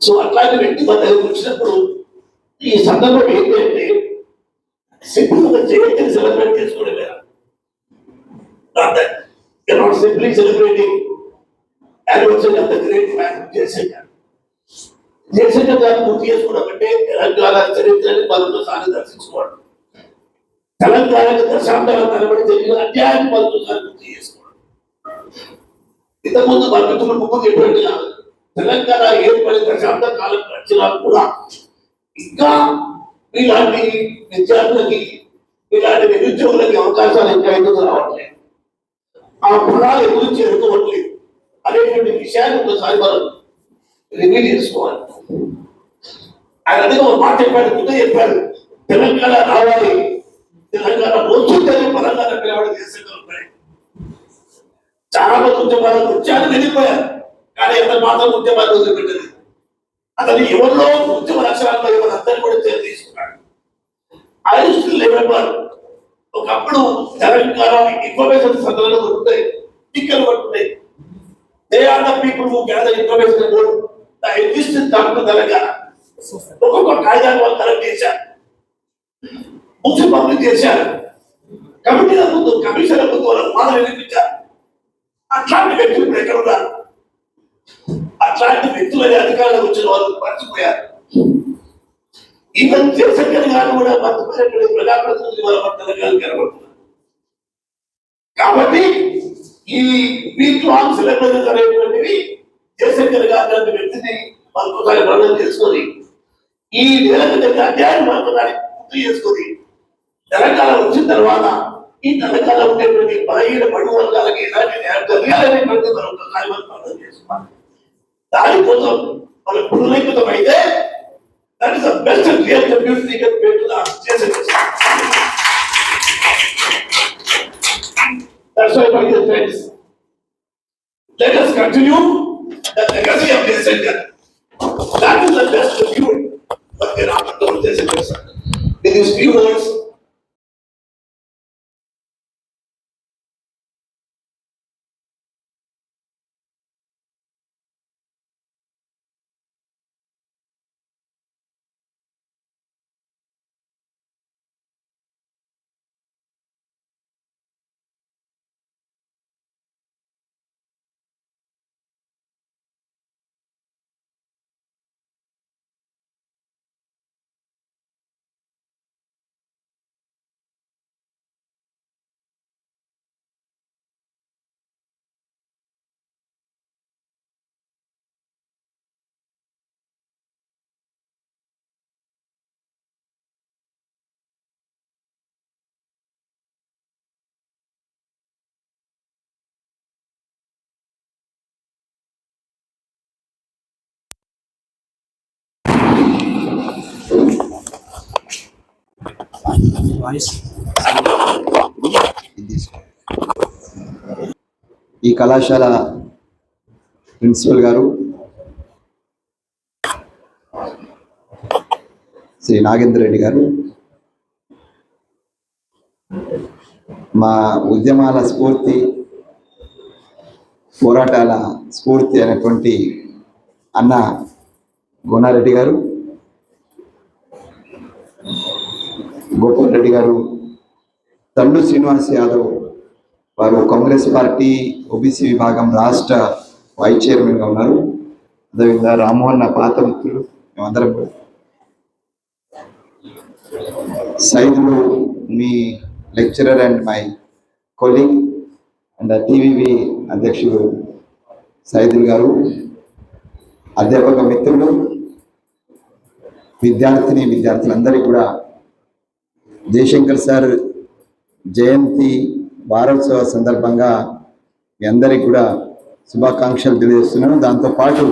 So అట్లాంటి వ్యక్తి మన దగ్గర వచ్చినప్పుడు ఈ సందర్భం ఏంటంటే సింపుల్గా జయంతిని సెలబ్రేట్ చేసుకోవడమే లేదా not simply celebrating anniversary of the great man Jayashankar. Jayashankar garu గుర్తు చేసుకోవడం అంటే తెలంగాణ చరిత్రని మరొకసారి దర్శించుకోవడం. తెలంగాణకు దశాబ్దాల తరబడి జరిగిన అధ్యాయాన్ని సాగి గుర్తు చేసుకోవడం. ఇంతకుముందు మన మిత్రులు ముగ్గురు తెలంగాణ ఏర్పడి దశాబ్ద కాలం గడిచినా కూడా ఇంకా ఇలాంటి విద్యార్థులకి ఇలాంటి నిరుద్యోగులకి అవకాశాలు ఇంకా ఎందుకు రావట్లేదు? ఆ ఫలాలు ఎందుకు చేరుకోవట్లేదు? అనేటువంటి విషయాన్ని ఒకసారి మనం రివ్యూ చేసుకోవాలి. ఆయన అడిగి ఒక మాట చెప్పాడు ముందే చెప్పాడు. తెలంగాణ రావాలి. తెలంగాణ వస్తుందని తెలంగాణ పిలవడం చేసే చాలా మంది ఉద్యమాలు వచ్చారు వెళ్ళిపోయారు కానీ అతను మాత్రం ఉద్యమాలు వదిలిపెట్టలేదు. అతను ఎవరిలో ఉద్యమ లక్షణాల్లో ఎవరు అందరినీ కూడా తీసుకున్నాడు. ఐదు రిమెంబర్ ఒకప్పుడు తెలంగాణ ఇన్ఫర్మేషన్ సందర్భంలో ఉంటాయి టిక్కలు పట్టున్నాయి they are the people who gather information about the existence doctor Telangana ఒక్కొక్క కాగితాన్ని వాళ్ళు కలెక్ట్ చేశారు ముఖ్య పబ్లిక్ చేశారు. కమిటీల ముందు కమిషన్ల ముందు వాళ్ళ మాటలు వినిపించారు. అట్లాంటి వ్యక్తులు ఎక్కడ ఉన్నారు? అట్లాంటి వ్యక్తులని అధికారులకు వచ్చిన వాళ్ళు మర్చిపోయారు. ఈవెన్ జయశంకర్ గారు కూడా మర్చిపోయినటువంటి ప్రజాప్రతినిధులు వాళ్ళ మన తెలంగాణ కనబడుతున్నారు. కాబట్టి ఈ వీక్ లాంగ్ సెలబ్రేషన్ అనేటువంటివి జయశంకర్ గారు లాంటి వ్యక్తిని మరొకసారి వర్ణన చేసుకొని ఈ నెలకు జరిగిన అధ్యాయం మరొకసారి గుర్తు చేసుకొని తెలంగాణ వచ్చిన తర్వాత ఈ తెలంగాణ ఉండేటువంటి బలహీన పడు వర్గాలకి ఎలాంటి న్యాయం జరగాలనేటువంటి మరొకసారి మనం అర్థం చేసుకోవాలి దానికోసం మన పునరుద్ధం అయితే that is the best clear community can pay to the Jayashankar That's why, my dear friends, let us continue the legacy of Jayashankar. That is the best tribute for the Ramadan of Jayashankar. sir. With these few words, ఈ కళాశాల principal గారు శ్రీ నాగేంద్ర రెడ్డి గారు మా ఉద్యమాల స్ఫూర్తి పోరాటాల స్ఫూర్తి అనేటువంటి అన్న గుణారెడ్డి గారు గోపాల్ రెడ్డి గారు తల్లు శ్రీనివాస్ యాదవ్ వారు కాంగ్రెస్ పార్టీ ఓబీసీ విభాగం రాష్ట్ర వైస్ చైర్మన్గా ఉన్నారు అదేవిధంగా రామ్మోహన్ నా పాత మిత్రులు మేమందరం కూడా. సైదులు మీ lecturer and my colleague and TVV అధ్యక్షుడు సైదుల్ గారు అధ్యాపక మిత్రులు విద్యార్థిని విద్యార్థులందరికీ కూడా జయశంకర్ సార్ జయంతి వారోత్సవ సందర్భంగా మీ అందరికి కూడా శుభాకాంక్షలు తెలియజేస్తున్నాను. దాంతో పాటు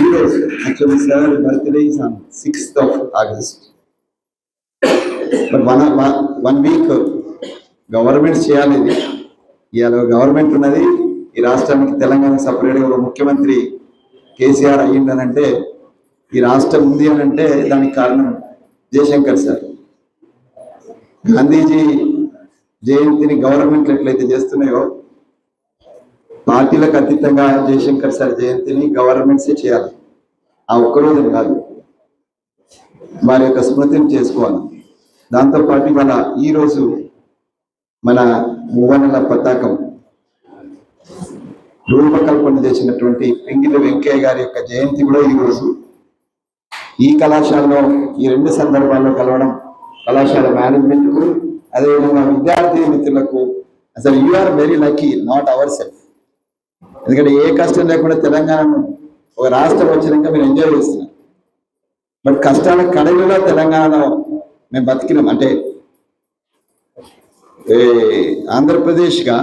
ఈరోజు actually sir birthday on sixth of August one one week government చేయాలి ఇది. ఇవాళ గవర్నమెంట్ ఉన్నది. ఈ రాష్ట్రానికి తెలంగాణ సపరేట్గా ఒక ముఖ్యమంత్రి కేసీఆర్ అయ్యిండనంటే ఈ రాష్ట్రం ఉంది అని అంటే దానికి కారణం జయశంకర్ సార్. గాంధీజీ జయంతిని గవర్నమెంట్లు ఎట్లయితే చేస్తున్నాయో పార్టీలకు అతీతంగా జయశంకర్ సార్ జయంతిని గవర్నమెంట్సే చేయాలి. ఆ ఒక్కరోజు కాదు వారి యొక్క స్మృతిని చేసుకోవాలి. దాంతోపాటు మన ఈరోజు మన మూవనల పతాకం రూపకల్పన చేసినటువంటి పింగిలి వెంకయ్య గారి యొక్క జయంతి కూడా ఈ రోజు ఈ కళాశాలలో ఈ రెండు సందర్భాల్లో కలవడం కళాశాల మేనేజ్మెంట్కు అదేవిధంగా విద్యార్థి మిత్రులకు అసలు you are very lucky not our self ఎందుకంటే ఏ కష్టం లేకుండా తెలంగాణను ఒక రాష్ట్రం వచ్చినాక మీరు ఎంజాయ్ చేస్తున్నారు. బట్ కష్టాల కడలిలో తెలంగాణలో మేము బతికినాం. అంటే ఆంధ్రప్రదేశ్గా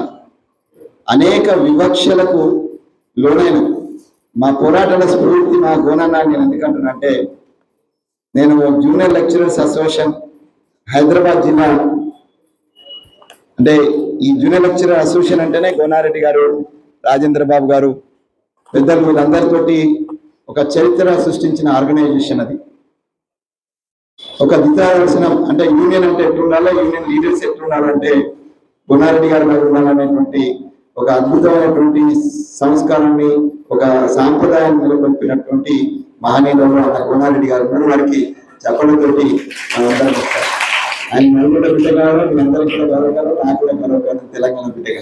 అనేక వివక్షలకు లోనైన మా పోరాటాల స్ఫూర్తి మా గోనన్న నేను ఎందుకంటున్నా అంటే నేను జూనియర్ లెక్చరర్స్ అసోసియేషన్ హైదరాబాద్ జిల్లా అంటే ఈ జూనియర్ లెక్చరర్ అసోసియేషన్ అంటేనే గోనారెడ్డి గారు రాజేంద్ర బాబు గారు పెద్దలు వీళ్ళందరితోటి ఒక చరిత్ర సృష్టించిన ఆర్గనైజేషన్ అది. ఒక దిశాదర్శనం అంటే యూనియన్ అంటే ఎట్లుండాలో యూనియన్ లీడర్స్ ఎట్లుండాలంటే గుణారెడ్డి గారు గారు ఉండాలనేటువంటి ఒక అద్భుతమైనటువంటి సంస్కారాన్ని ఒక సాంప్రదాయాన్ని నెలకొల్పినటువంటి మహనీయులు అన్న గుణారెడ్డి గారు ఉన్నారు. వారికి చెప్పడంతోటి ఆయన నలుగురు బిడ్డగారు మీ అందరికీ కూడా గౌరవగారు నాకు కూడా గౌరవగారు తెలంగాణ బిడ్డగా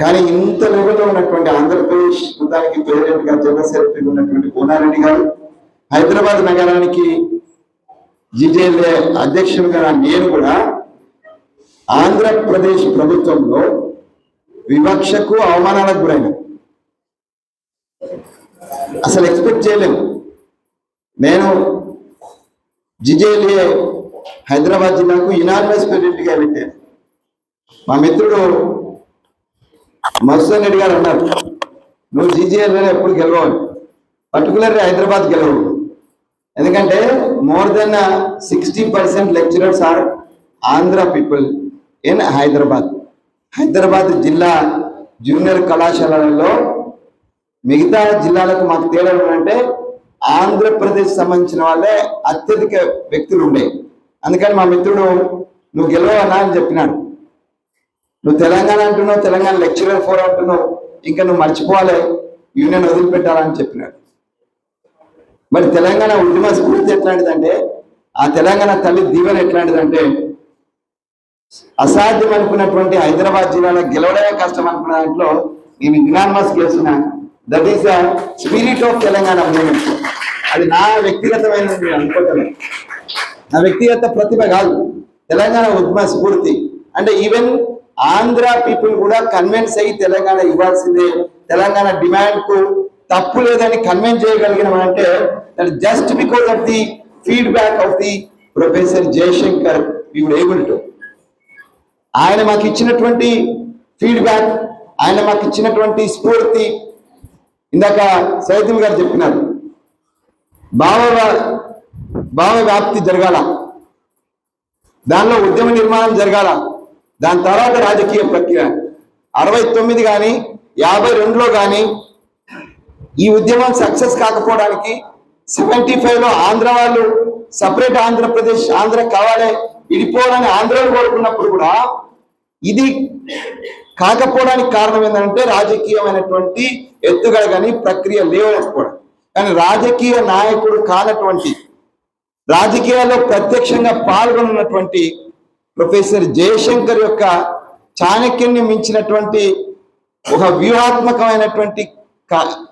కానీ ఇంత లోపల ఉన్నటువంటి ఆంధ్రప్రదేశ్ మొత్తానికి ప్రెసిడెంట్గా ఉన్నటువంటి కోనారెడ్డి గారు హైదరాబాద్ నగరానికి జిజేఎల్ఏ అధ్యక్షుడిగా నేను కూడా ఆంధ్రప్రదేశ్ ప్రభుత్వంలో వివక్షకు అవమానాలకు గురైన. అసలు ఎక్స్పెక్ట్ చేయలేము. నేను జిజేఎల్ఏ హైదరాబాద్ జిల్లాకు ఇనానిమస్ ప్రెసిడెంట్గా మా మిత్రుడు మధుసూదన్ రెడ్డి గారు అన్నారు నువ్వు జీజీఎల్లోనే ఎప్పుడు గెలవాలి పర్టికులర్లీ హైదరాబాద్ గెలవు. ఎందుకంటే more then sixty percent lecturers are Andhra people in Hyderabad. Hyderabad జిల్లా జూనియర్ కళాశాలలో మిగతా జిల్లాలకు మాకు తేడా ఏంటంటే ఆంధ్రప్రదేశ్ సంబంధించిన వాళ్ళే అత్యధిక వ్యక్తులు ఉండే అందుకని మా మిత్రుడు నువ్వు గెలవనా అని చెప్పినాడు. నువ్వు తెలంగాణ అంటున్నావు తెలంగాణ లెక్చరర్ ఫోర్ అంటున్నావు ఇంకా నువ్వు మర్చిపోవాలి యూనియన్ వదిలిపెట్టాలని చెప్పినాడు. మరి తెలంగాణ ఉద్యమ స్ఫూర్తి ఎట్లాంటిదంటే ఆ తెలంగాణ తల్లి దీవెన ఎట్లాంటిదంటే అసాధ్యం అనుకున్నటువంటి హైదరాబాద్ జిల్లాలో గెలవడమే కష్టం అనుకున్న దాంట్లో నేను యునానిమస్ గెలిచిన that is the spirit of Telangana movement అది నా వ్యక్తిగతమైన నేను అనుకుంటున్నాను నా వ్యక్తిగత ప్రతిభ కాదు. తెలంగాణ ఉద్యమ స్ఫూర్తి అంటే ఈవెన్ ఆంధ్ర పీపుల్ కూడా కన్విన్స్ అయ్యి తెలంగాణ ఇవ్వాల్సిందే. తెలంగాణ డిమాండ్కు తప్పు లేదని కన్విన్స్ చేయగలిగిన అంటే that just because of the feedback of the professor Jayashankar we able to ఆయన మాకు ఇచ్చినటువంటి ఫీడ్బ్యాక్ ఆయన మాకు ఇచ్చినటువంటి స్ఫూర్తి. ఇందాక సైతం గారు చెప్పినారు బావ భావ వ్యాప్తి జరగాల. దానిలో ఉద్యమ నిర్మాణం జరగాల. దాని తర్వాత రాజకీయ ప్రక్రియ. అరవై తొమ్మిది కానీ యాభై రెండులో కానీ ఈ ఉద్యమం సక్సెస్ కాకపోవడానికి సెవెంటీ ఫైవ్లో ఆంధ్ర వాళ్ళు సపరేట్ ఆంధ్రప్రదేశ్ ఆంధ్ర కావాలి విడిపోవాలని ఆంధ్రలో కోరుకున్నప్పుడు కూడా ఇది కాకపోవడానికి కారణం ఏంటంటే రాజకీయమైనటువంటి ఎత్తుగడ కానీ ప్రక్రియ లేవకపోవడం కానీ రాజకీయ నాయకుడు కానటువంటి రాజకీయాల్లో ప్రత్యక్షంగా పాల్గొన్నటువంటి ప్రొఫెసర్ జయశంకర్ యొక్క చాణక్యుని మించినటువంటి ఒక వ్యూహాత్మకమైనటువంటి కా-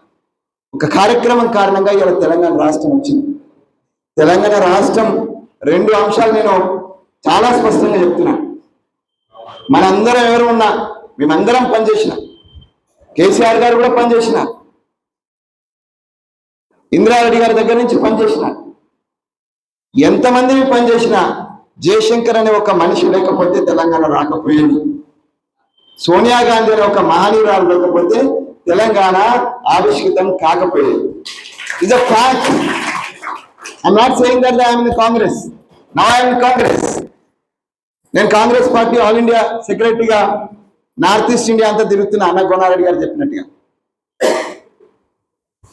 ఒక కార్యక్రమం కారణంగా ఇవాళ తెలంగాణ రాష్ట్రం వచ్చింది. తెలంగాణ రాష్ట్రం రెండు అంశాలు నేను చాలా స్పష్టంగా చెప్తున్నా. మనందరం ఎవరు ఉన్నా మేమందరం పనిచేసిన. కేసీఆర్ గారు కూడా పనిచేసిన. ఇందిరారెడ్డి గారి దగ్గర నుంచి పనిచేసిన. ఎంతమందిని పనిచేసినా జయశంకర్ అనే ఒక మనిషి లేకపోతే తెలంగాణ రాకపోయేది. సోనియా గాంధీ అనే ఒక మహనీయురాలు లేకపోతే తెలంగాణ ఆవిష్కృతం కాకపోయేది. A fact I'm not saying that I'm in Congress నా ఐఎమ్ కాంగ్రెస్ నేను కాంగ్రెస్ పార్టీ ఆల్ ఇండియా సెక్రటరీగా నార్త్ ఈస్ట్ ఇండియా అంతా తిరుగుతున్నా అన్న గోనారెడ్డి గారు చెప్పినట్టుగా.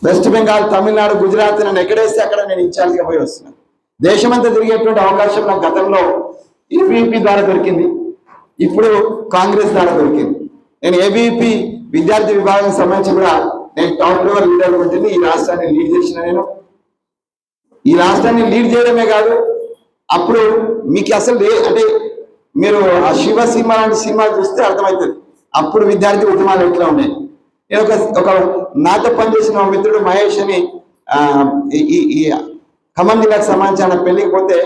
వెస్ట్ బెంగాల్ తమిళనాడు గుజరాత్ నన్ను ఎక్కడేస్తే అక్కడ నేను ఇన్ఛార్జ్గా పోయి వస్తున్నాను దేశమంతా తిరిగేటువంటి అవకాశం నాకు గతంలో ఏబీపీ ద్వారా దొరికింది. ఇప్పుడు కాంగ్రెస్ ద్వారా దొరికింది. నేను ఏబీపీ విద్యార్థి విభాగం సంబంధించి కూడా నేను టాప్ లెవెల్ లీడర్ ఉంటుంది ఈ రాష్ట్రాన్ని లీడ్ చేసిన నేను. ఈ రాష్ట్రాన్ని లీడ్ చేయడమే కాదు అప్పుడు మీకు అసలు లే- అంటే మీరు ఆ శివ సినిమా లాంటి సినిమా చూస్తే అర్థమవుతుంది. అప్పుడు విద్యార్థి ఉద్యమాలు ఎట్లా ఉన్నాయి? నేను ఒక ఒక నాతో పనిచేసిన మిత్రుడు మహేష్ అని ఈ ఖమ్మం జిల్లాకు సంబంధించి ఆయన పెళ్ళికి పోతే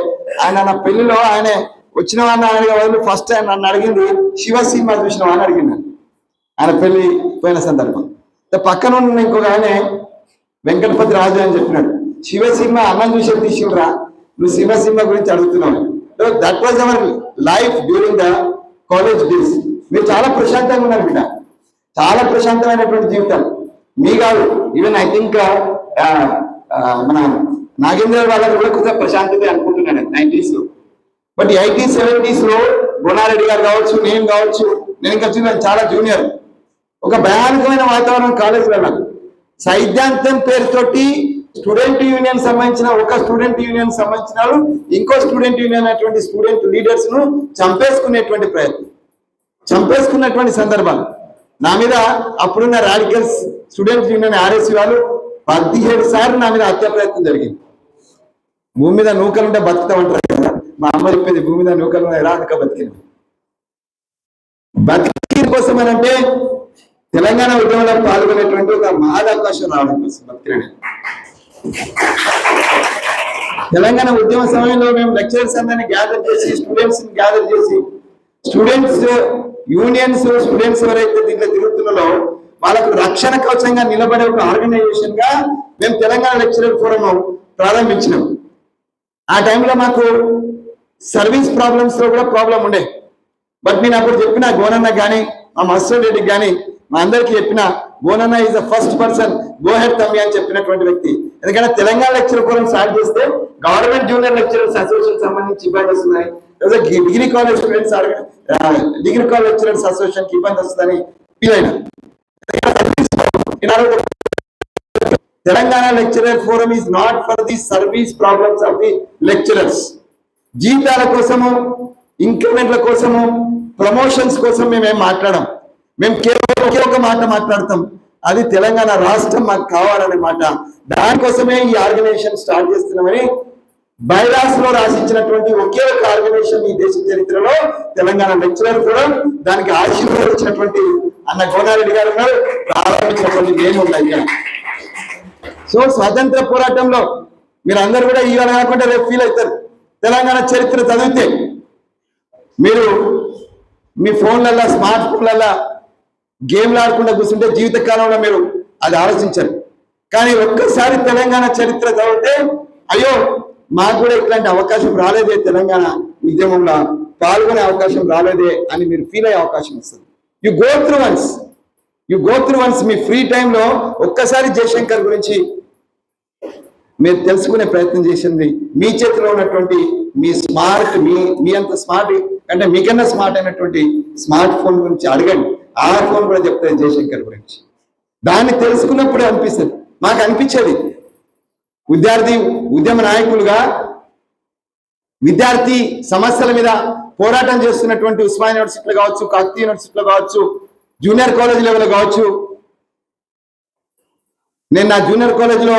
ఆయన నా పెళ్ళిలో ఆయన వచ్చిన వాడిని ఆయన వాళ్ళు ఫస్ట్ ఆయన నన్ను అడిగింది శివ సినిమా చూసిన వాడిని అడిగింది ఆయన. పెళ్ళి పోయిన సందర్భం. పక్కన ఉన్న ఇంకొక ఆయన వెంకటపతి రాజు అని చెప్పినాడు. శివ సినిమా అన్నం చూసే తీసుకురా నువ్వు శివ సినిమా గురించి అడుగుతున్నావు. That was our life during the college days మీరు చాలా ప్రశాంతంగా ఉన్నారు బిడ్డ. చాలా ప్రశాంతమైనటువంటి జీవితం. మీ కాదు ఈవెన్ ఐ థింక్ మన నాగేంద్ర వాళ్ళకి కూడా కొంచెం ప్రశాంతత అనుకుంటున్నాను. నైన్టీస్లో. బట్ ఎయిటీ సెవెంటీస్లో గుణారెడ్డి గారు కావచ్చు నేను కావచ్చు నేను ఇంకా చాలా జూనియర్. ఒక భయానకమైన వాతావరణం కాలేజీలో నాకు. సైద్ధాంతం పేరుతోటి స్టూడెంట్ యూనియన్ సంబంధించిన ఒక స్టూడెంట్ యూనియన్ సంబంధించిన ఇంకో స్టూడెంట్ యూనియన్ అటువంటి స్టూడెంట్ లీడర్స్ను చంపేసుకునేటువంటి ప్రయత్నం. చంపేసుకున్నటువంటి సందర్భాలు. నా మీద అప్పుడున్న రాడికల్స్ స్టూడెంట్ యూనియన్ ఆర్ఎస్సీ వాళ్ళు పదిహేడు సార్లు నా మీద హత్య ప్రయత్నం జరిగింది. భూమి మీద నూకలు ఉంటే బతుకుతామంటారు కదా? మా అమ్మ చెప్పేది భూమి మీద నూకలు ఉన్నాయి రా అందుక బతికిన బతికి కోసం అని అంటే తెలంగాణ ఉద్యమంలో పాల్గొనేటువంటి ఒక మహాదవకాశం రావడం కోసం బతికిన తెలంగాణ ఉద్యమ సమయంలో మేము లెక్చరర్స్ అందరినీ గ్యాదర్ చేసి స్టూడెంట్స్ గ్యాదర్ చేసి స్టూడెంట్స్ యూనియన్స్ స్టూడెంట్స్ ఎవరైతే దీంట్లో తిరుగుతున్నారో వాళ్ళకు రక్షణ కవచంగా నిలబడే ఒక ఆర్గనైజేషన్గా మేము తెలంగాణ లెక్చరర్ ఫోరం ప్రారంభించినాం. ఆ టైంలో మాకు సర్వీస్ ప్రాబ్లమ్స్లో కూడా ప్రాబ్లం ఉండే. బట్ నేను అప్పుడు చెప్పిన గోనన్న కానీ మా మస్టర్ రెడ్డికి కానీ మా అందరికి చెప్పిన Gonanna is the first person go head తమ్మి అని చెప్పినటువంటి వ్యక్తి. ఎందుకంటే తెలంగాణ లెక్చర్ ఫోరం స్టార్ట్ చేస్తే గవర్నమెంట్ జూనియర్ లెక్చరర్స్ అసోసియేషన్ సంబంధించి ఇబ్బంది వస్తున్నాయి లేదా degree college students degree college lecturers association ఇబ్బంది వస్తుందని ఫీల్ అయినా. Telangana lecturer forum is not for the service problems of the lecturers జీతాల కోసము ఇంక్రిమెంట్ల కోసము ప్రమోషన్స్ కోసం మేమేం మాట్లాడం మేము కేవలం ఒకే ఒక మాట మాట్లాడతాం. అది తెలంగాణ రాష్ట్రం మాకు కావాలనే మాట. దానికోసమే ఈ ఆర్గనైజేషన్ స్టార్ట్ చేస్తున్నామని బైలాస్లో రాసిచ్చినటువంటి ఒకే ఒక ఆర్గనైజేషన్ ఈ దేశ చరిత్రలో తెలంగాణ లెక్చరర్ కూడా దానికి ఆశీర్వదించినటువంటి అన్న గోదారెడ్డి గారు ఉన్నారు. ప్రారంభించినటువంటి మేము ఉన్నాయి సో స్వాతంత్ర పోరాటంలో మీరు అందరు కూడా ఇవాళ కాకుండా రేపు ఫీల్ అవుతారు. తెలంగాణ చరిత్ర చదివితే మీరు మీ ఫోన్లల్లో స్మార్ట్ ఫోన్లల్లో గేమ్లు ఆడకుండా కూర్చుంటే జీవితకాలంలో మీరు అది ఆలోచించరు. కానీ ఒక్కసారి తెలంగాణ చరిత్ర చదివితే అయ్యో మాకు కూడా ఇట్లాంటి అవకాశం రాలేదే తెలంగాణ ఉద్యమంలో పాల్గొనే అవకాశం రాలేదే అని మీరు ఫీల్ అయ్యే అవకాశం వస్తుంది. You go through once you go through once me free టైంలో ఒక్కసారి జయశంకర్ గురించి మీరు తెలుసుకునే ప్రయత్నం చేసింది. మీ చేతిలో ఉన్నటువంటి మీ స్మార్ట్ మీ మీ అంత స్మార్ట్ అంటే మీకన్నా స్మార్ట్ అయినటువంటి స్మార్ట్ ఫోన్ గురించి అడగండి. ఆ ఫోన్ కూడా చెప్తాను జయశంకర్ గురించి. దాన్ని తెలుసుకున్నప్పుడే అనిపిస్తుంది. మాకు అనిపించేది. విద్యార్థి ఉద్యమ నాయకులుగా విద్యార్థి సమస్యల మీద పోరాటం చేస్తున్నటువంటి ఉస్మాన్ యూనివర్సిటీలో కావచ్చు కాకతీయ యూనివర్సిటీలో కావచ్చు జూనియర్ కాలేజ్ లెవెల్ కావచ్చు. నేను నా జూనియర్ కాలేజ్లో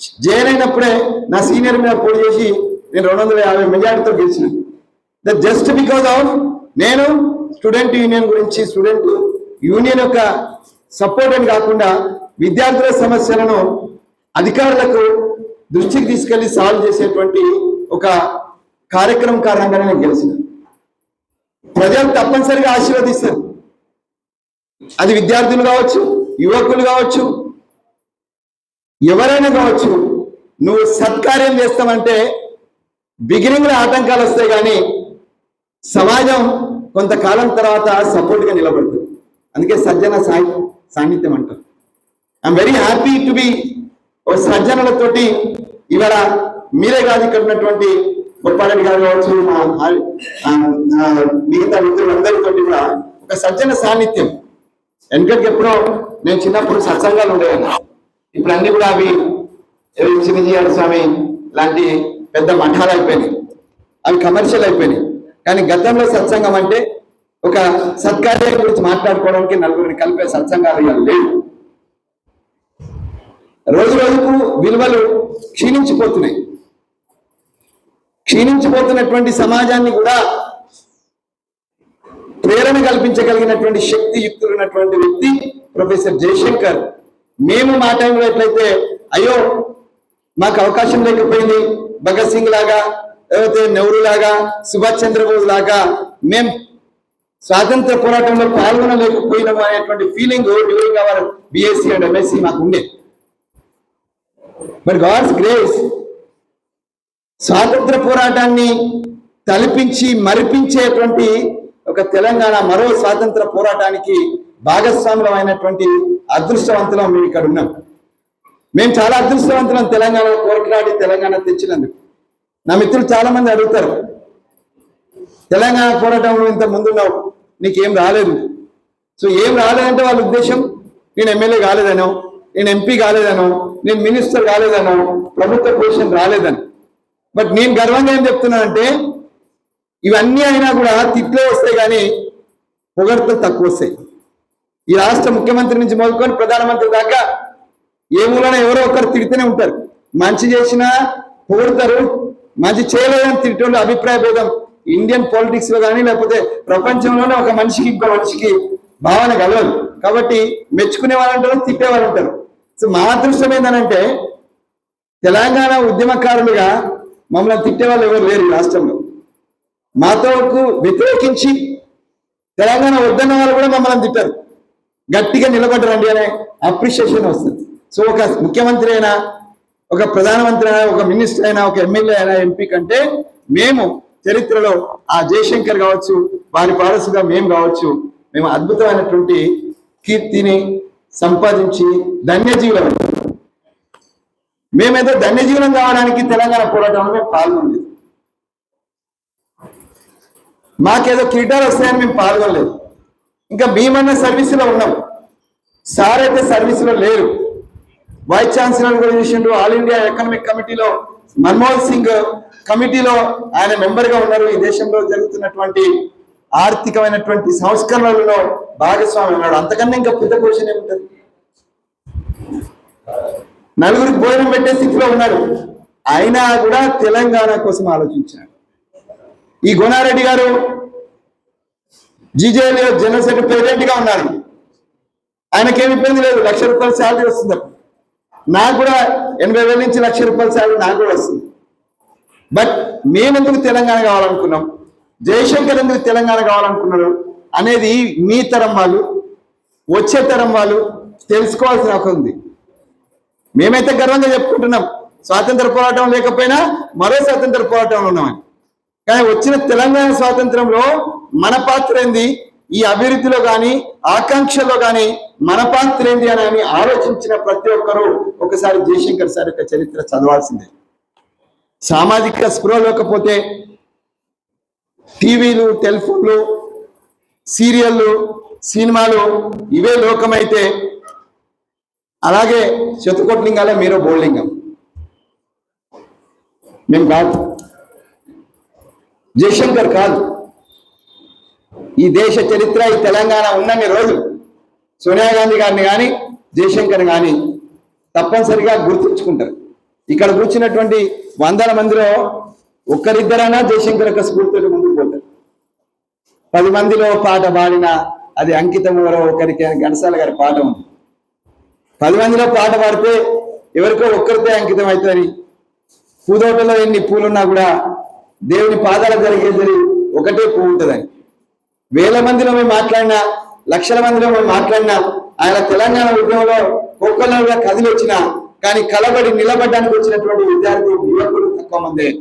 జైన్ అయినప్పుడే నా సీనియర్ మీద పోటీ చేసి నేను రెండు వందల యాభై మెజార్టీతో గెలిచిన. ద జస్ట్ బికాస్ ఆఫ్ నేను స్టూడెంట్ యూనియన్ గురించి స్టూడెంట్ యూనియన్ యొక్క సపోర్ట్ అని కాకుండా విద్యార్థుల సమస్యలను అధికారులకు దృష్టికి తీసుకెళ్ళి సాల్వ్ చేసేటువంటి ఒక కార్యక్రమం కారణంగానే నేను గెలిచిన. ప్రజలు తప్పనిసరిగా ఆశీర్వదిస్తారు. అది విద్యార్థులు కావచ్చు యువకులు కావచ్చు ఎవరైనా కావచ్చు నువ్వు సత్కార్యం చేస్తామంటే బిగినింగ్లో ఆటంకాలు వస్తాయి కానీ సమాజం కొంతకాలం తర్వాత సపోర్ట్గా నిలబడుతుంది. అందుకే సజ్జన సాయి సాన్నిధ్యం అంటారు. I'm very happy to be ఓ సజ్జనులతోటి ఇవాళ మీరే కాదు ఇక్కడ ఉన్నటువంటి గొప్పారెడ్డి గారు కావచ్చు మా మిగతా మిత్రులందరితోటి కూడా ఒక సజ్జన సాన్నిధ్యం. వెనకటికి ఎప్పుడో నేను చిన్నప్పుడు సత్సంగాలు ఉండేవాడిని. ఇప్పుడు అన్ని కూడా అవి చిరంజీవి స్వామి లాంటి పెద్ద మఠాలు అయిపోయినాయి. అవి కమర్షియల్ అయిపోయినాయి. కానీ గతంలో సత్సంగం అంటే ఒక సత్కార్యం గురించి మాట్లాడుకోవడానికి నలుగురిని కలిపే సత్సంగాలు లేవు. రోజు రోజుకు విలువలు క్షీణించిపోతున్నాయి. క్షీణించిపోతున్నటువంటి సమాజాన్ని కూడా ప్రేరణ కల్పించగలిగినటువంటి శక్తి యుక్తులు ఉన్నటువంటి వ్యక్తి ప్రొఫెసర్ జయశంకర్. మేము మా టైంలో ఎట్లయితే అయ్యో మాకు అవకాశం లేకపోయింది. భగత్ సింగ్ లాగా లేకపోతే నెహ్రూ లాగా సుభాష్ చంద్రబోస్ లాగా మేం స్వాతంత్ర పోరాటంలో పాల్గొనలేకపోయినాము అనేటువంటి feeling during our BSc and MSc మాకు ఉండే. బట్ గాడ్స్ గ్రేస్ స్వాతంత్ర పోరాటాన్ని తలపించి మరిపించేటువంటి ఒక తెలంగాణ మరో స్వాతంత్ర పోరాటానికి భాగస్వాములం అయినటువంటి అదృష్టవంతులం మేము ఇక్కడ ఉన్నాం. మేము చాలా అదృష్టవంతులం తెలంగాణ కోరికలాడి తెలంగాణ తెచ్చినందుకు. నా మిత్రులు చాలా మంది అడుగుతారు తెలంగాణ పోరాటంలో ఇంత ముందున్నావు నీకేం రాలేదు. సో ఏం రాలేదంటే వాళ్ళ ఉద్దేశం నేను ఎమ్మెల్యే కాలేదనో నేను ఎంపీ కాలేదనో నేను మినిస్టర్ కాలేదనో ప్రభుత్వ పొజిషన్ రాలేదని. బట్ నేను గర్వంగా ఏం చెప్తున్నానంటే ఇవన్నీ అయినా కూడా తిట్లే వస్తాయి కానీ పొగడ్తలు తక్కువ వస్తాయి. ఈ రాష్ట్ర ముఖ్యమంత్రి నుంచి మొదలుకొని ప్రధానమంత్రి దాకా ఏ మూలన ఎవరో ఒకరు తిడితేనే ఉంటారు. మంచి చేసినా పొగుడతారు మంచి చేయలేదని తిట్టేళ్ళు అభిప్రాయ భేదం. ఇండియన్ పాలిటిక్స్లో కానీ లేకపోతే ప్రపంచంలోనే ఒక మనిషికి ఇంకో మనిషికి భావన కలవదు. కాబట్టి మెచ్చుకునే వాళ్ళు అంటారు తిట్టే వాళ్ళు ఉంటారు. సో మా అదృష్టం ఏంటంటే తెలంగాణ ఉద్యమకారులుగా మమ్మల్ని తిట్టే వాళ్ళు ఎవరు లేరు రాష్ట్రంలో. మాతో వ్యతిరేకించి తెలంగాణ వద్దన్న వాళ్ళు కూడా మమ్మల్ని తిట్టారు. గట్టిగా నిలబడరండి అనే అప్రిషియేషన్ వస్తుంది. సో ఒక ముఖ్యమంత్రి అయినా ఒక ప్రధానమంత్రి అయినా ఒక మినిస్టర్ అయినా ఒక ఎమ్మెల్యే అయినా ఎంపీ కంటే మేము చరిత్రలో ఆ జయశంకర్ కావచ్చు వారి పారసుగా మేము కావచ్చు మేము అద్భుతమైనటువంటి కీర్తిని సంపాదించి ధన్యజీవులం. మేమేదో ధన్యజీవనం కావడానికి తెలంగాణ పోరాటంలో మేము పాల్గొనలేదు. మాకేదో కిరీటాలు వస్తాయని మేము పాల్గొనలేదు. ఇంకా మేమన్నా సర్వీసులో ఉన్నాం. సార్ అయితే సర్వీసులో లేరు. వైస్ ఛాన్సలర్ కూడా చేసిండు. ఆల్ ఇండియా ఎకనామిక్ కమిటీలో మన్మోహన్ సింగ్ కమిటీలో ఆయన మెంబర్గా ఉన్నారు. ఈ దేశంలో జరుగుతున్నటువంటి ఆర్థికమైనటువంటి సంస్కరణలలో భాగస్వామి ఉన్నాడు. అంతకన్నా ఇంకా పెద్ద పొజిషన్ ఏముంటుంది? నలుగురికి భోజనం పెట్టే స్థితిలో ఉన్నారు. అయినా కూడా తెలంగాణ కోసం ఆలోచించాడు ఈ గుణారెడ్డి గారు జీజేలో జనరల్ సెక్రటరీ ప్రెసిడెంట్గా ఉన్నారు. ఆయనకేమి ఇబ్బంది లేదు. లక్ష రూపాయల శాలరీ వస్తుంది నాకు కూడా ఎనభై వేల నుంచి లక్ష రూపాయల శాలరీ నాకు కూడా వస్తుంది. బట్ మేమెందుకు తెలంగాణ కావాలనుకున్నాం? జయశంకర్ ఎందుకు తెలంగాణ కావాలనుకున్నారు అనేది మీ తరం వాళ్ళు వచ్చే తరం వాళ్ళు తెలుసుకోవాల్సిన అవసరం ఉంది. మేమైతే గర్వంగా చెప్పుకుంటున్నాం. స్వాతంత్ర పోరాటం లేకపోయినా మరో స్వాతంత్ర పోరాటంలో ఉన్నామని. కానీ వచ్చిన తెలంగాణ స్వాతంత్రంలో మన పాత్ర ఏంది? ఈ అభివృద్ధిలో కానీ ఆకాంక్షలో కానీ మన పాత్ర ఏంది అని అని ఆలోచించిన ప్రతి ఒక్కరూ ఒకసారి జయశంకర్ సార్ యొక్క చరిత్ర చదవాల్సిందే. సామాజిక స్పృహ లేకపోతే టీవీలు టెలిఫోన్లు సీరియళ్ళు సినిమాలు ఇవే లోకమైతే అలాగే శతకోటలింగాలే మీరు బోల్డింగం మేము కాదు. జయశంకర్ కాదు. ఈ దేశ చరిత్ర ఈ తెలంగాణ ఉన్నన్ని రోజు సోనియా గాంధీ గారిని కానీ జయశంకర్ కానీ తప్పనిసరిగా గుర్తుంచుకుంటారు. ఇక్కడ కూర్చున్నటువంటి వందల మందిలో ఒక్కరిద్దరైనా జయశంకర్ యొక్క స్ఫూర్తితో ముందుకు పోతారు. పది మందిలో పాట పాడిన అది అంకితం ఎవరో ఒకరికి ఘనసాల గారి పాట ఉంది. పది మందిలో పాట పాడితే ఎవరికో ఒక్కరితే అంకితం అవుతుంది పూదోటలో ఎన్ని పూలున్నా కూడా దేవుని పాదాల జరిగేది ఒకటే పువ్వు ఉంటుందని. వేల మందిలో మేము మాట్లాడినా లక్షల మందిలో మేము మాట్లాడినా ఆయన తెలంగాణ ఉద్యమంలో ఒక్కళ్ళగా కదిలి వచ్చిన కానీ కలబడి నిలబడడానికి వచ్చినటువంటి విద్యార్థి యువకులు తక్కువ మందే.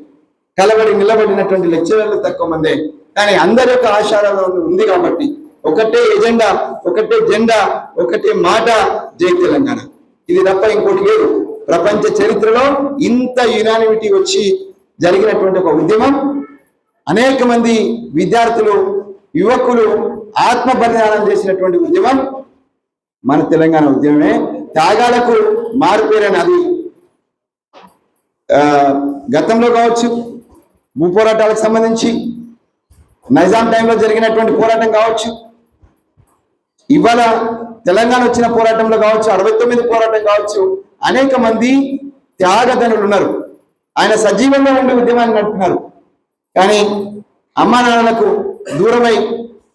కలబడి నిలబడినటువంటి లెక్చరర్లు తక్కువ మందే. కానీ అందరి యొక్క ఆశారాలు ఉంది కాబట్టి ఒకటే ఎజెండా ఒకటే జెండా ఒకటే మాట జై తెలంగాణ. ఇది తప్ప ఇంకోటి లేదు. ప్రపంచ చరిత్రలో ఇంత యునానిమిటీ వచ్చి జరిగినటువంటి ఒక ఉద్యమం. అనేక మంది విద్యార్థులు యువకులు ఆత్మ బలిదానం చేసినటువంటి ఉద్యమం. మన తెలంగాణ ఉద్యమమే. త్యాగాలకు మారుపేరని అది గతంలో కావచ్చు భూ పోరాటాలకు సంబంధించి నైజాం టైంలో జరిగినటువంటి పోరాటం కావచ్చు. ఇవాళ తెలంగాణ వచ్చిన పోరాటంలో కావచ్చు అరవై తొమ్మిది పోరాటం కావచ్చు అనేక మంది త్యాగధనులు ఉన్నారు. ఆయన సజీవంగా ఉండి ఉద్యమాన్ని నడుపుతున్నారు. కానీ అమ్మా నాన్నలకు దూరమై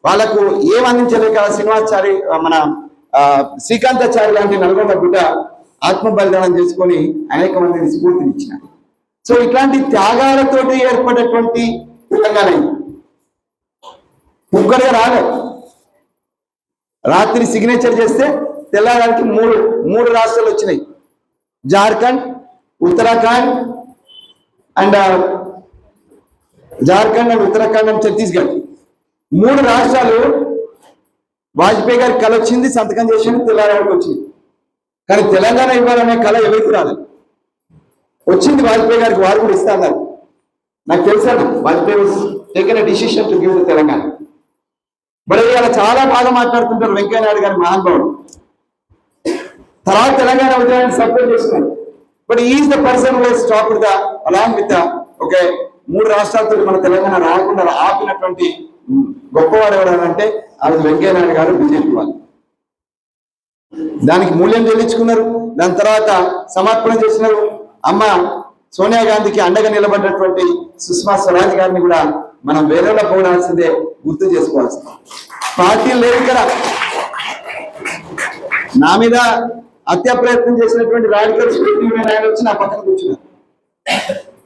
వాళ్ళకు ఏం అందించలేక శ్రీనివాచారి మన ఆ, శ్రీకాంతాచారి లాంటి నల్గొండ బిడ్డ ఆత్మ బలిదానం చేసుకొని అనేక మందిని స్ఫూర్తినిచ్చినారు. సో ఇట్లాంటి త్యాగాలతోటి ఏర్పడేటువంటి తెలంగాణ ఇది. రాలేదు రాత్రి సిగ్నేచర్ చేస్తే తెల్లారానికి మూడు మూడు రాష్ట్రాలు వచ్చినాయి. Jharkhand Uttarakhand and Jharkhand and Uttarakhand and Chhattisgarh. మూడు రాష్ట్రాలు వాజ్పేయి గారికి కళ వచ్చింది సంతకం చేసింది తెలంగాణకి వచ్చింది. కానీ తెలంగాణ ఇవ్వాలనే కళ ఎవరికి రాలేదు వచ్చింది వాజ్పేయి గారికి వారు కూడా ఇస్తారు నాకు తెలుసాను Vajpayee taken decision to give the Telangana. మరి ఇవాళ చాలా బాగా మాట్లాడుతుంటారు వెంకయ్య నాయుడు గారి మహానుభావుడు. తర్వాత తెలంగాణ ఉద్యమాన్ని సపోర్ట్ చేస్తున్నారు. But is the person who stop the along with okay మూడు రాష్ట్రాలతో మన తెలంగాణ రాకుండా ఆపినటువంటి గొప్పవాడు ఎవరంటే అది వెంకయ్య నాయుడు గారు బీజేపీ వాళ్ళు. దానికి మూల్యం చెల్లించుకున్నారు దాని తర్వాత సమర్పణ చేసినారు. అమ్మ సోనియా గాంధీకి అండగా నిలబడినటువంటి సుష్మా స్వరాజ్ గారిని కూడా మనం వేరేలా పోవడాల్సిందే గుర్తు చేసుకోవాల్సింది. పార్టీలు లేవు ఇక్కడ. నా మీద హత్య ప్రయత్నం చేసినటువంటి రాడికల్ స్టేట్ ఆయన వచ్చి నా పక్కన కూర్చున్నారు.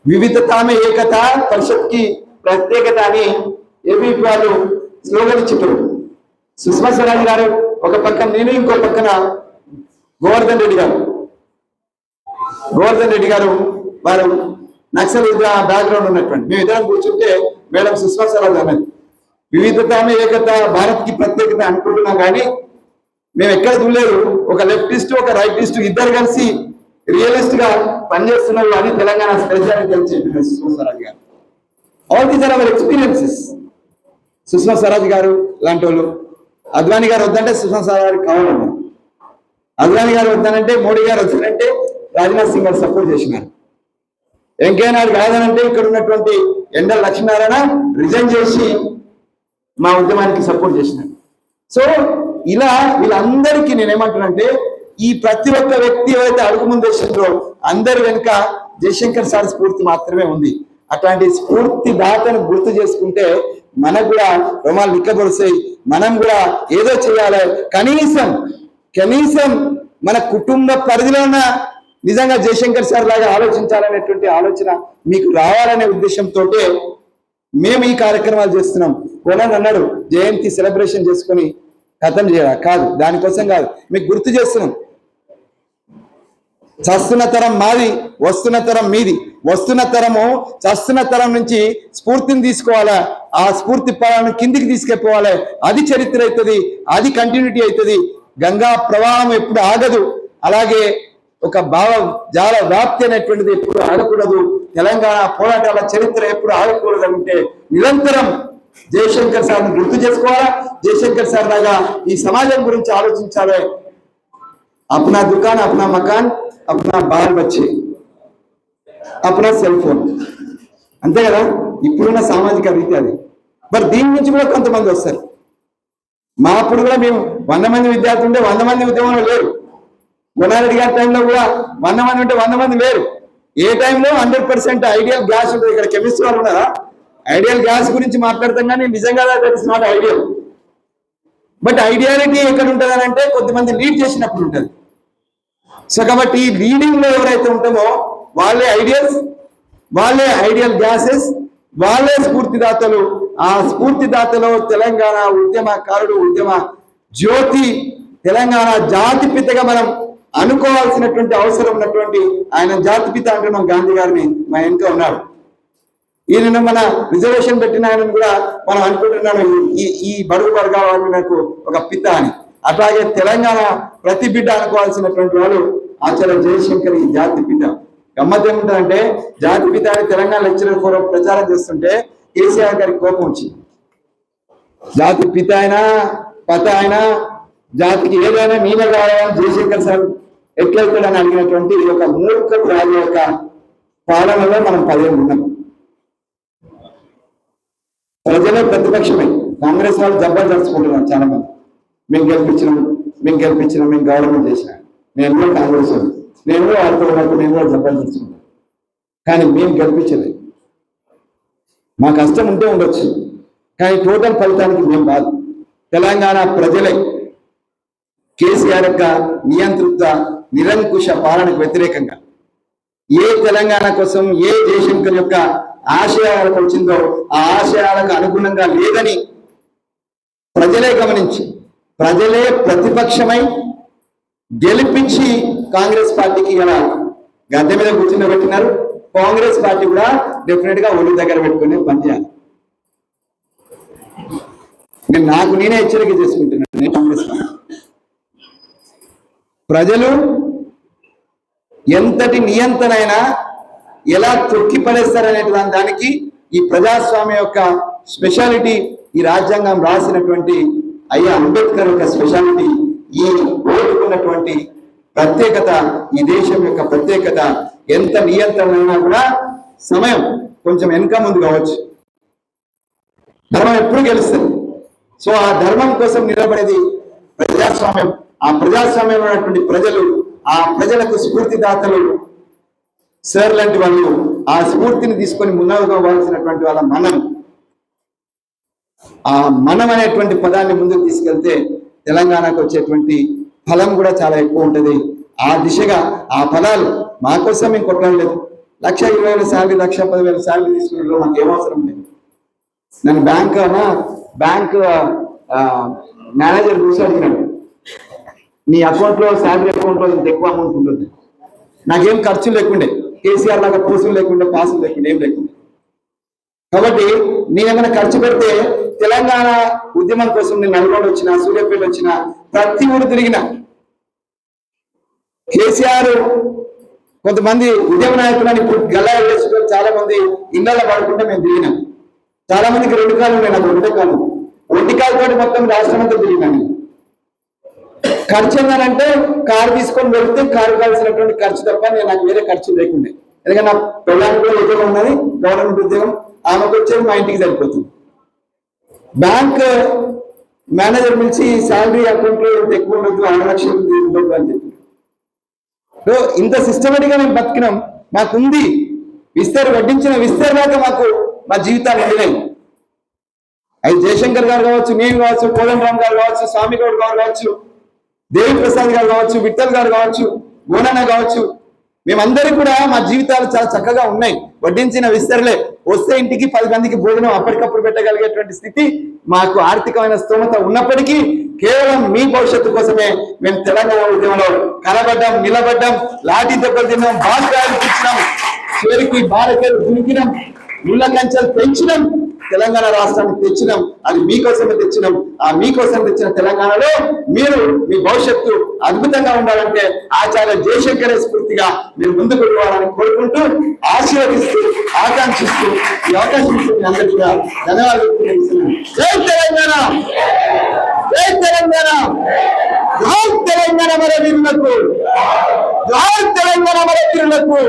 వివిధతామే ఏకత పరిషత్కి ప్రత్యేకత అని ఏబీపీ వాళ్ళు స్లోగన్ ఇచ్చారు సుష్మా స్వరాజ్ గారు ఒక పక్కన నేను ఇంకో పక్కన గోవర్ధన్ రెడ్డి గారు. గోవర్ధన్ రెడ్డి గారు వారు నక్సల్ బ్యాక్గ్రౌండ్ ఉన్నటువంటి మేము ఇద్దరం కూర్చుంటే మేడం సుష్మా స్వరాజ్ అన్నది వివిధతామే ఏకత భారత్కి ప్రత్యేకత అనుకుంటున్నాం కానీ మేము ఎక్కడ చూడలేదు ఒక లెఫ్టిస్ట్ ఒక రైటిస్ట్ ఇద్దరు కలిసి రియలిస్ట్గా పనిచేస్తున్నారు అని తెలంగాణ స్పెషాలిటీ అని చెప్పిన Sushma Swaraj garu. All these are our experiences Sushma Swaraj garu లాంటి వాళ్ళు అద్వానీ గారు వద్దంటే సుష్మా స్వరాజ్ గారు కావాలన్నారు అద్వానీ గారు వద్దానంటే మోడీ గారు వద్దానంటే రాజ్నాథ్ సింగ్ గారు సపోర్ట్ చేసినారు. వెంకయ్య నాయుడు కాదనంటే ఇక్కడ ఉన్నటువంటి ఎండల లక్ష్మీనారాయణ రిజైన్ చేసి మా ఉద్యమానికి సపోర్ట్ చేసినాడు సో ఇలా వీళ్ళందరికీ నేనేమంటున్నానంటే ఈ ప్రతి ఒక్క వ్యక్తి ఎవరైతే అడుగు ముందు వేసిండ్రో అందరి వెనుక జయశంకర్ సార్ స్ఫూర్తి మాత్రమే ఉంది. అట్లాంటి స్ఫూర్తి దాతను గుర్తు చేసుకుంటే మనకు కూడా రుమాలు నిక్కబొడుస్తాయి మనం కూడా ఏదో చేయాలి. కనీసం కనీసం మన కుటుంబ పరిధిలో ఉన్న నిజంగా జయశంకర్ సార్ లాగా ఆలోచించాలనేటువంటి ఆలోచన మీకు రావాలనే ఉద్దేశంతో మేము ఈ కార్యక్రమాలు చేస్తున్నాం. కొనని అన్నాడు జయంతి సెలబ్రేషన్ చేసుకొని కథం చేయరా కాదు దానికోసం కాదు. మీకు గుర్తు చేస్తున్నాం. చస్తున్న తరం మాది వస్తున్న తరం మీది. వస్తున్న తరము చస్తున్న తరం నుంచి స్ఫూర్తిని తీసుకోవాలా? ఆ స్ఫూర్తి పరాన్ని కిందికి తీసుకెళ్ళిపోవాలి. అది చరిత్ర అవుతుంది అది కంటిన్యూటీ అవుతుంది. గంగా ప్రవాహం ఎప్పుడు ఆగదు. అలాగే ఒక భావ జాల వ్యాప్తి అనేటువంటిది ఎప్పుడు ఆగకూడదు. తెలంగాణ పోరాటాల చరిత్ర ఎప్పుడు ఆగకూడదు అంటే నిరంతరం జయశంకర్ సార్ని గుర్తు చేసుకోవాలా? జయశంకర్ సార్ లాగా ఈ సమాజం గురించి ఆలోచించాలి. अपना दुकान अपना मकान अपना बाल बच्चे अपना సెల్ ఫోన్ అంతే కదా ఇప్పుడున్న సామాజిక రీతి అది మరి దీని నుంచి కూడా కొంతమంది వస్తారు మా అప్పుడు కూడా మేము వంద మంది విద్యార్థులు ఉంటే వంద మంది ఉద్యమంలో లేరు గుణారెడ్డి గారి టైంలో కూడా వంద మంది ఉంటే వంద మంది లేరు ఏ టైంలో హండ్రెడ్ పర్సెంట్ ఐడియల్ గ్యాస్ ఉంటుంది ఇక్కడ కెమిస్ట్రీ వాళ్ళు ఉన్నారా ఐడియల్ గ్యాస్ గురించి మాట్లాడతాం కానీ నిజంగా that is not ideal but ideality ఎక్కడ ఉంటుంది అని అంటే కొద్దిమంది లీడ్ చేసినప్పుడు ఉంటుంది సో కాబట్టి ఈ లీడింగ్లో ఎవరైతే ఉంటామో వాళ్ళే ఐడియల్స్ వాళ్ళే ఐడియల్ గ్యాసెస్ వాళ్ళే స్ఫూర్తిదాతలు. ఆ స్ఫూర్తిదాతలో తెలంగాణ ఉద్యమకారుడు ఉద్యమ జ్యోతి తెలంగాణ జాతి పితగా మనం అనుకోవాల్సినటువంటి అవసరం ఉన్నటువంటి ఆయన జాతిపిత అంటున్నాం గాంధీ గారిని మా వెనుక ఉన్నాడు. ఈయన మన రిజర్వేషన్ పెట్టిన ఆయనను కూడా మనం అనుకుంటున్నాను ఈ ఈ బడుగు వర్గాల వాళ్ళు నాకు ఒక పిత అని. అట్లాగే తెలంగాణ ప్రతి బిడ్డ అనుకోవాల్సినటువంటి వాళ్ళు ఆచార్య జయశంకర్ ఈ జాతి పిత. గమ్మత్ ఏముంటుందంటే జాతి పిత అని తెలంగాణ లెక్చరర్ ఫోరం ప్రచారం చేస్తుంటే కేసీఆర్ గారికి కోపం వచ్చింది. జాతి పిత అయినా పత అయినా జాతికి ఏదైనా మీద కావాలని జయశంకర్ సార్ ఎట్లయితాడని అడిగినటువంటి ఈ యొక్క మూర్ఖపు రాజు యొక్క పాలనలో మనం పదే ఉన్నాం. ప్రజలే ప్రతిపక్షమే. కాంగ్రెస్ వాళ్ళు జబ్బలు జరుచుకుంటున్నారు చాలా మంది మేము గెలిపించినాం మేము గెలిపించినాం మేము గవర్నమెంట్ చేసినాం. నేను కూడా కాంగ్రెస్ నేను కూడా వాళ్ళతో ఉన్నప్పుడు నేను కూడా జబ్బలు కానీ మేము గెలిపించలేదు మా కష్టం ఉంటే ఉండొచ్చు. కానీ టోటల్ ఫలితానికి మేము బాధ. తెలంగాణ ప్రజలే కేసీఆర్ యొక్క నియంతృత్వ నిరంకుశ పాలనకు వ్యతిరేకంగా ఏ తెలంగాణ కోసం ఏ జయశంకర్ యొక్క ఆశయాలకు వచ్చిందో ఆ ఆశయాలకు అనుగుణంగా లేదని ప్రజలే గమనించి ప్రజలే ప్రతిపక్షమై గెలిపించి కాంగ్రెస్ పార్టీకి ఇలా గద్దె మీద కూర్చుండబెట్టినారు కాంగ్రెస్ పార్టీ కూడా డెఫినెట్గా ఒళ్ళు దగ్గర పెట్టుకుని పనిచేయాలి నేను నాకు నేనే హెచ్చరిక చేసుకుంటున్నాను నేను కాంగ్రెస్ ప్రజలు ఎంతటి నియంత్రణైనా ఎలా తొక్కి పడేస్తారనేటువంటి దానికి ఈ ప్రజాస్వామ్య యొక్క స్పెషాలిటీ ఈ రాజ్యాంగం రాసినటువంటి అయ్యా అంబేద్కర్ యొక్క స్పెషాలిటీ ఈ ఓటుకున్నటువంటి ప్రత్యేకత ఈ దేశం యొక్క ప్రత్యేకత ఎంత నియంత్రణ కూడా సమయం కొంచెం వెనక ముందు కావచ్చు. ధర్మం ఎప్పుడు గెలుస్తుంది? సో ఆ ధర్మం కోసం నిలబడేది ప్రజాస్వామ్యం. ఆ ప్రజాస్వామ్యం ఉన్నటువంటి ప్రజలు ఆ ప్రజలకు స్ఫూర్తిదాతలు. సార్ లాంటి వాళ్ళు ఆ స్ఫూర్తిని తీసుకొని ముందుకు పోవాల్సినటువంటి వాళ్ళ మనం. ఆ మనం అనేటువంటి పదాన్ని ముందుకు తీసుకెళ్తే తెలంగాణకు వచ్చేటువంటి ఫలం కూడా చాలా ఎక్కువ ఉంటది. ఆ దిశగా ఆ ఫలాలు మా కోసం మేము కొట్టలేదు లక్ష ఇరవై వేల శాలరీ లక్ష పదివేల శాలరీ తీసుకునే మాకు ఏమవసరం లేదు. నన్ను బ్యాంక్ బ్యాంక్ మేనేజర్ చూసి అడిగినాడు. నీ అకౌంట్లో శాలరీ అకౌంట్లో ఇంత ఎక్కువ అమౌంట్ ఉంటుంది. నాకేం ఖర్చులు లేకుండే. కేసీఆర్ లాగా పోసులు లేకుండా పాసులు లేకుండా ఏం లేకుండా. కాబట్టి నేనేమైనా ఖర్చు పెడితే తెలంగాణ ఉద్యమం కోసం నేను నల్గొండ వచ్చిన సూర్యాపేట వచ్చిన ప్రతి ఊరు తిరిగిన కేసీఆర్ కొంతమంది ఉద్యమ నాయకులని ఇప్పుడు గల్లా వేసుకొని చాలా మంది ఇళ్ళలో పడుకుంటే మేము తిరిగినాం. చాలా మందికి రెండు కాలు ఉన్నాయి నాకు ఒకటే కాలు. ఒంటి కాలుతోటి మొత్తం రాష్ట్రం అంతా తిరిగినాను ఖర్చు ఏంటంటే కారు తీసుకొని వెళ్తే కారు కావాల్సినటువంటి ఖర్చు తప్ప నేను నాకు వేరే ఖర్చు లేకుండే. ఎందుకంటే నా పిల్లలకు కూడా ఉద్యోగం ఉన్నది గవర్నమెంట్ ఉద్యోగం. ఆమెకు వచ్చేది మా ఇంటికి సరిపోతుంది. బ్యాంక్ మేనేజర్ పిలిచి శాలరీ అకౌంట్లో ఎక్కువ ఉండదు ఆరు లక్షలు ఉండదు అని చెప్పి సో ఇంత సిస్టమేటిక్గా మేము బతికినాం. మాకుంది విస్తర్ వడ్డించిన విస్తరణ మాకు మా జీవితాలు వెళ్ళినాయి. అది జయశంకర్ గారు కావచ్చు నేను కావచ్చు కోదండరామ్ గారు కావచ్చు స్వామి గౌడ్ గారు కావచ్చు దేవి ప్రసాద్ గారు కావచ్చు విఠల్ గారు కావచ్చు గోనన్న కావచ్చు మేమందరూ కూడా మా జీవితాలు చాలా చక్కగా ఉన్నాయి. వడ్డించిన విస్తరలే వస్తే ఇంటికి పది మందికి భోజనం అప్పటికప్పుడు పెట్టగలిగేటువంటి స్థితి మాకు ఆర్థికమైన స్తోమత ఉన్నప్పటికీ కేవలం మీ భవిష్యత్తు కోసమే మేము తెలంగాణ ఉద్యమంలో కలబడ్డాం నిలబడ్డాం లాఠీ దెబ్బలు తిన్నాం బాగా ఇచ్చినాం చివరికి బారకేలు దునికినాం ముళ్ళ కంచెలు పెంచినాం తెలంగాణ రాష్ట్రాన్ని తెచ్చినాం అది మీకోసమే తెచ్చినాం. ఆ మీకోసం తెచ్చిన తెలంగాణలో మీరు మీ భవిష్యత్తు అద్భుతంగా ఉండాలంటే ఆచార్య జయశంకర్ స్ఫూర్తిగా మీరు ముందుకు వెళ్ళాలని కోరుకుంటూ ఆశీర్వదిస్తూ ఆకాంక్షిస్తూ ఈ అవకాశం ఇచ్చిన అందరికీ కూడా ధన్యవాదాలు జై తెలంగాణ! జై తెలంగాణ జై తెలంగాణ మన వీరులకు జై తెలంగాణ మన వీరులకు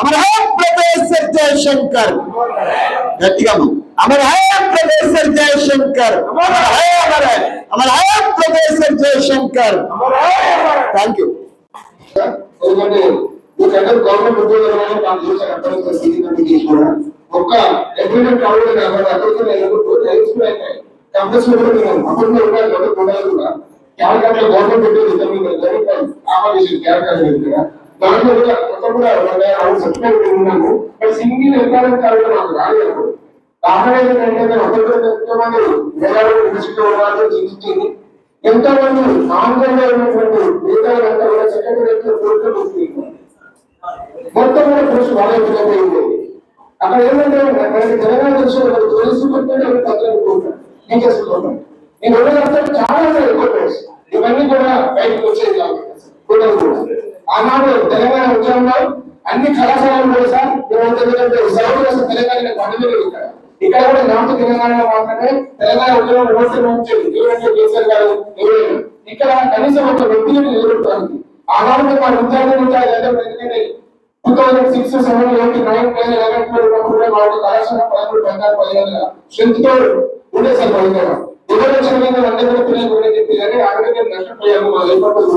అమర ప్రొఫెసర్ జయశంకర్ గట్టిగా అమర ప్రొఫెసర్ జయశంకర్ అమర అమర అమర ప్రొఫెసర్ జయశంకర్ థ్యాంక్ యూ ఎందుకంటే మీకందరూ గవర్నమెంట్ ఉద్యోగాలను నాకు చూసాను అక్కడ సిటీ కమిటీ కూడా ఒక్క అగ్రిమెంట్ కావాలి కాబట్టి అక్కడికి నేను కంపెనీస్ కూడా గవర్నమెంట్ ఉండాలి కూడా. క్యాలకాట గవర్నమెంట్ ఉంటుంది గవర్నమెంట్ ఆపరేషన్ దాంట్లో కూడా మొత్తం కూడా సర్టిఫికేట్ బట్ సింగిల్ ఎంప్లాయ్మెంట్ నాకు రాలేదు. కారణం ఏంటంటే నేను ఒకరి ఎంతమంది ఇండస్ట్రీలో ఉన్నారు జీవించింది ఎంతో మంది ఉన్నటువంటి కూడా మొత్తం కూడా వాళ్ళే అక్కడ ఏమంటే తెలంగాణ దేశంలో మనకి పత్రాలు కోరుతారు ఏం చేసుకుంటాం నేను ఉన్నదంతా చాలా ఉన్నాయి ఇవన్నీ కూడా బయటకు వచ్చేది ఆనాడు తెలంగాణ ఉద్యమంలో అన్ని కళాశాలలు కూడా సార్ మేము ఎందుకంటే తెలంగాణ పండుగలు ఇక్కడ ఇక్కడ కూడా నార్త్ తెలంగాణలో మాత్రమే తెలంగాణ ఉద్యమం ఓట్లు ఎవరంటే కేసీఆర్ గారు ఎవరైనా ఇక్కడ కనీసం ఒక వ్యక్తిని నిలబెట్టడానికి ఆనాడు మా విద్యార్థులు ఉంటాయి ఎందుకంటే two thousand six seven eight nine ten eleven twelve ఉన్నప్పుడు కూడా మా కళాశాల పదమూడు పద్నాలుగు పదిహేను స్ట్రెంత్తో ఉండే సార్ ఎవరు వచ్చిన అందరూ కూడా పిల్లలు కూడా చెప్పి కానీ ఆల్రెడీ నష్టపోయాము. మా లేకపోతే